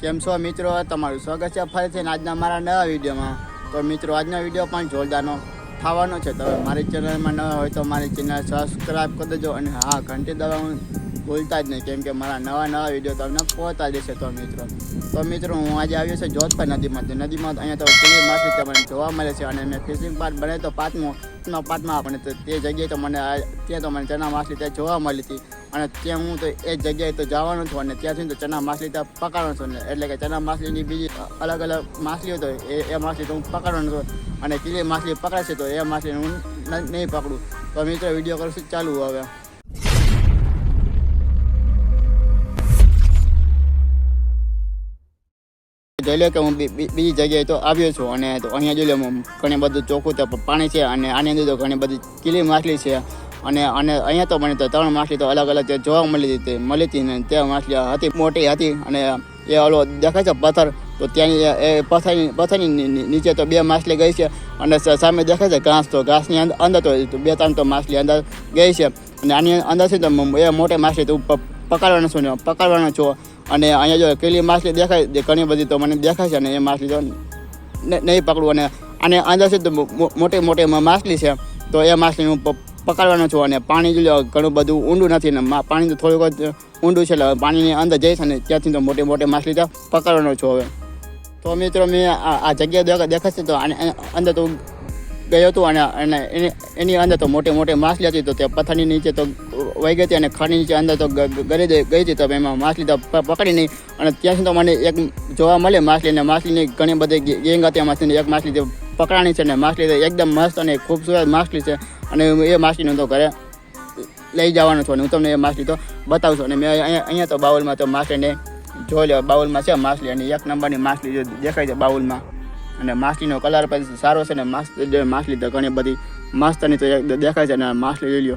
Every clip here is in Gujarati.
કેમ છો મિત્રો? તમારું સ્વાગત છે ફરીથી આજના મારા નવા વિડીયોમાં. તો મિત્રો, આજનો વીડિયો પણ જોરદારનો થવાનો છે. તમે મારી ચેનલમાં નવા હોય તો મારી ચેનલ સબસ્ક્રાઈબ કરી દેજો અને હા, ઘંટી દવા હું ભૂલતા જ નહીં, કેમ કે મારા નવા નવા વીડિયો તમને પહોંચતા જશે તો મિત્રો. તો મિત્રો, હું આજે આવ્યો છે જોધપર નદીમાં નદીમાં અહીંયા તો કેવી માછલી તમને જોવા મળે છે અને મેં ફિશિંગ પાર્ટ બને તો પાંચમો નો પાર્ટમાં આપણે તો તે જગ્યાએ તો મને ત્યાં તો મને ચણા માછલી ત્યાં જોવા મળી હતી. અને ત્યાં હું તો એ જગ્યાએ તો જવાનો છું અને ત્યાંથી તો ચના માછલી ત્યાં પકડવાનો છું ને. એટલે કે ચના માછલીની બીજી અલગ અલગ માછલીઓ તો એ એ માછલી તો હું પકડવાનો છું. અને કીલી માછલી પકડાશે તો એ માછલી હું નહીં પકડું. તો મિત્રો, વીડિયો કરશું ચાલુ હવે. જોઈ લો કે હું બીજી જગ્યાએ તો આવ્યો છું અને અહીંયા જોઈ લો ઘણી બધું ચોખ્ખું પાણી છે અને આની અંદર તો ઘણી બધી કીલી માછલી છે. અને અને અહીંયા તો મને તો ત્રણ માછલી તો અલગ અલગ જોવા મળી હતી મળી હતી ને તે માછલી હતી, મોટી હતી અને એ ઓલો દેખાય છે પથ્થર, તો ત્યાંની એ- પથ્થરની પથ્થરની નીચે તો બે માછલી ગઈ છે અને સામે દેખાય છે ઘાસ, તો ઘાસની અંદર અંદર તો બે ત્રણ તો માછલી અંદર ગઈ છે અને આની અંદરથી તો એ મોટી માછલી તું પકડવાનો છું ને, પકડવાનો છું અને અહીંયા જો કેટલી માછલી દેખાય ઘણી બધી તો મને દેખાય છે અને એ માછલી તો નહીં પકડું અને આને અંદરથી તો મોટી મોટી માછલી છે, તો એ માછલી હું પકડવાનો છું અને પાણી જો ઘણું બધું ઊંડું નથી ને પાણી તો થોડુંક ઊંડું છે, એટલે પાણીની અંદર જઈશ અને ત્યાંથી તો મોટી મોટી માછલી તો પકડવાનો છું હવે. તો મિત્રો, મેં આ જગ્યા દેખા દેખાશે તો અંદર તો ગયો હતો અને એની અંદર તો મોટી મોટી માછલી હતી તો તે પથ્થરની નીચે તો વહી ગઈ હતી અને ખાની નીચે અંદર તો ગ- ગ- ગળી દે- ગઈ હતી તો એમાં માછલી તો પકડી નહીં. અને ત્યાંથી તો મને એક જોવા મળે માછલી અને માછલીની ઘણી બધી ગેંગ હતી માછલીની એક માછલી પકડાણી છે ને માછલી તો એકદમ મસ્ત અને ખૂબસૂરત માછલી છે. અને એ માછલીને તો ઘરે લઈ જવાનો છું અને હું તમને એ માછલી તો બતાવું છું. અને મેં અહીંયા અહીંયા તો બાઉલમાં તો માછલીને જોઈ લો બાઉલમાં છે માછલી અને એક નંબરની માછલી જો દેખાય છે બાઉલમાં. અને માછલીનો કલર પણ સારો છે ને માછ માછલી તો ઘણી બધી મસ્તની તો દેખાય છે અને માછલી જોઈ લો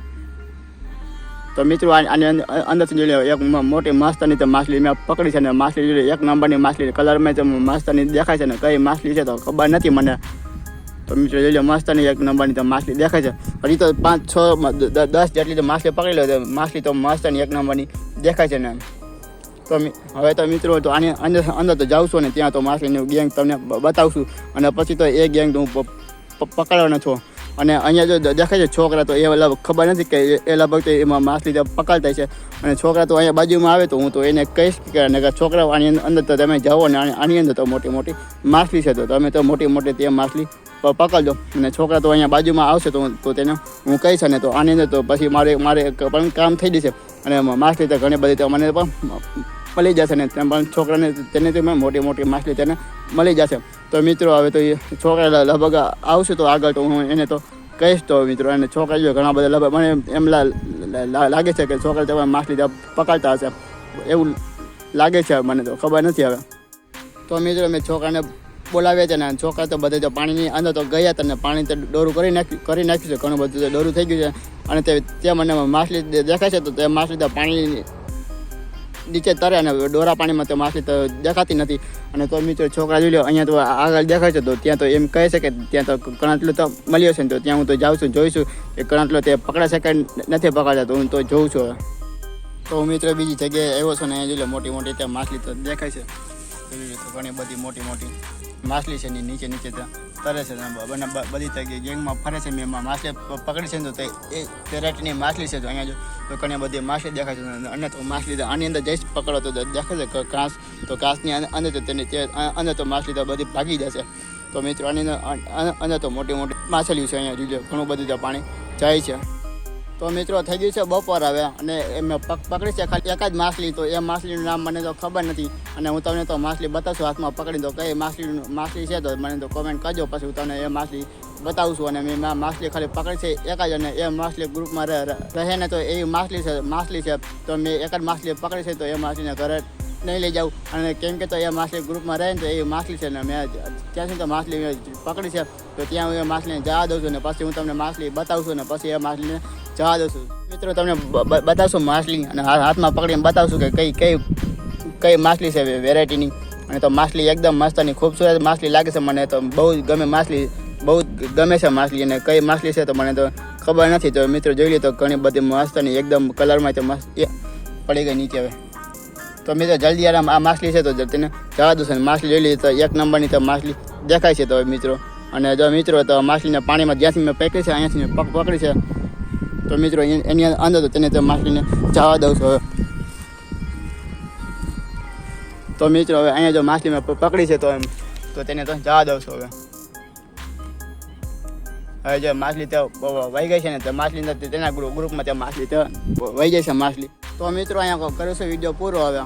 તો મિત્રો આની અંદર- અંદરથી જોઈ લો એક મોટી માસ્તરની તો માછલી મેં પકડી છે ને માછલી જોઈ એક નંબરની માછલી કલરમાં તો માસ્તરની દેખાય છે ને. કઈ માછલી છે તો ખબર નથી મને. તો મિત્રો જોઈ લો મસ્તની એક નંબરની તો માછલી દેખાય છે. હજી તો પાંચ, છ દસ જેટલી તો માછલી પકડી લો તો માછલી તો મસ્તની એક નંબરની દેખાય છે ને તો હવે તો મિત્રો, તો આની અંદર અંદર તો જાઉં છું ને, ત્યાં તો માછલીની ગેંગ તમને બતાવશું. અને પછી તો એ ગેંગ તો હું પકડવાનો છું. અને અહીંયા જો દેખાય છે છોકરા, તો એ ખબર નથી કે એ- લગભગ તો એમાં માછલી તો પકડતા છે. અને છોકરા તો અહીંયા બાજુમાં આવે, તો હું તો એને કહીશ કે નગર છોકરાઓ આની અંદર તો તમે જાઓ ને, આની- અંદર તો મોટી મોટી માછલી છે. તો તમે તો મોટી મોટી તે માછલી પકડજો. અને છોકરા તો અહીંયા બાજુમાં આવશે તો તો તેને હું કહીશ ને તો આની અંદર તો પછી મારે મારે પણ કામ થઈ જશે. અને માછલી તો ઘણી બધી તો મને પણ મળી જશે ને તેમ પણ છોકરાને તેને તો મોટી મોટી માછલી તેને મળી જશે. તો મિત્રો, હવે તો એ છોકરા લગભગ આવશે તો આગળ તો હું એને તો કહીશ તો મિત્રો, અને છોકરા જો ઘણા બધા લગભગ મને એમ લાગે છે કે છોકરા તો માછલી પકડતા હશે. એવું લાગે છે મને તો, ખબર નથી હવે. તો મિત્રો, મેં છોકરાને બોલાવ્યા છે ને છોકરા તો બધે તો પાણીની અંદર તો ગયા હતા ને પાણી તો દોરું કરી નાખ્યું કરી નાખ્યું છે. ઘણું બધું ડોરું થઈ ગયું છે. અને તે તે મને માછલી દેખાય છે તો તે માછલી તો પાણી નીચે તરે અને ડોરા પાણીમાં તો માછલી તો દેખાતી નથી. અને તો મિત્રો છોકરા જોઈ લો અહીંયા તો આગળ દેખાય છે તો ત્યાં તો એમ કહે છે કે ત્યાં તો કણાટલો તો મળ્યો છે ને તો ત્યાં હું તો જાઉં છું જોઈશું કે કણાટલો તે પકડાશે કે નથી પકડતા તો હું તો જોઉં છું. તો મિત્રો બીજી જગ્યાએ આવ્યો છું ને, અહીંયા જોઈ લો મોટી મોટી ત્યાં માછલી તો દેખાય છે. જોઈ લો ઘણી બધી મોટી મોટી માછલી છે ને નીચે નીચે તરે છે ને બ- બને બધી જગ્યાએ ગેંગમાં ફરે છે મેં માછલી પકડી છે ને તો તે એ વેરાયટીની માછલી છે તો અહીંયા જો ઘણી બધી માછલી દેખાય છે અને- અને તો માછલી આની અંદર જઈશ પકડો તો દેખાય છે કાંસ તો કાંસની અંદર- તો તેની અંદર તો માછલી તો બધી ભાગી જશે. તો મિત્રો આની અંદર તો મોટી મોટી માછલીઓ છે અહીંયા જોઈ ઘણું બધું પાણી જાય છે. તો મિત્રો થઈ ગયું છે બપોર હવે અને એ મેં પક, પકડી છે ખાલી એક જ માછલી, તો એ માછલીનું નામ મને તો ખબર નથી અને હું તમને તો માછલી બતાવશું, હાથમાં પકડી તો કઈ માછલીનું, માછલી છે તો મને તો કોમેન્ટ કરજો, પછી હું તમને એ માછલી બતાવશું અને મેં માછલી ખાલી પકડી છે એક જ અને એ માછલી ગ્રુપમાં રહે ને તો એ માછલી છે માછલી છે, તો મેં એક જ માછલી પકડી છે તો એ માછલીને ઘરે નહીં લઈ જાઉં અને કેમ કે તો એ માછલી ગ્રુપમાં રહે ને તો એ માછલી છે ને મેં ત્યાંથી તો માછલી પકડી છે, તો ત્યાં હું એ માછલીને જવા દઉં છું ને પછી હું તમને માછલી બતાવું છું ને પછી એ માછલીને જવા દઉં છું. મિત્રો, તમને બતાવશું માછલી અને હાથમાં પકડીને બતાવશું કે કઈ કઈ કઈ માછલી છે વેરાયટીની અને તો માછલી એકદમ મસ્ત અને ખૂબસૂરત માછલી લાગે છે મને તો બહુ જ ગમે માછલી, બહુ જ ગમે છે માછલી અને કઈ માછલી છે તો મને તો ખબર નથી. તો મિત્રો, જોઈ લે તો ઘણી બધી મસ્ત અને એકદમ કલરમાં તો મસ્ત પડી ગઈ નીચે હવે. તો મિત્રો, જલ્દી યાર, આ માછલી છે તો તેને જવા દઉં અને માછલી જોઈ લઈએ તો એક નંબરની તો માછલી દેખાય છે તો મિત્રો. અને જો મિત્રો, તો માછલીને પાણીમાં જ્યાંથી મેં પકડી છે, અહીંયાથી મેં પકડી છે. તો મિત્રો, એની અંદર તો તેને તો માછલીને જવા દઉં છું હવે. તો મિત્રો, હવે અહીંયા જો માછલી મેં પકડી છે તો એમ, તો તેને તો જવા દઉં છું હવે. હવે જો માછલી તો વહી ગઈ છે ને, તો માછલી તેના ગ્રુપમાં ત્યાં માછલી તો વહી જાય છે માછલી તો મિત્રો, અહીંયા કરું છું વીડિયો પૂરો હવે.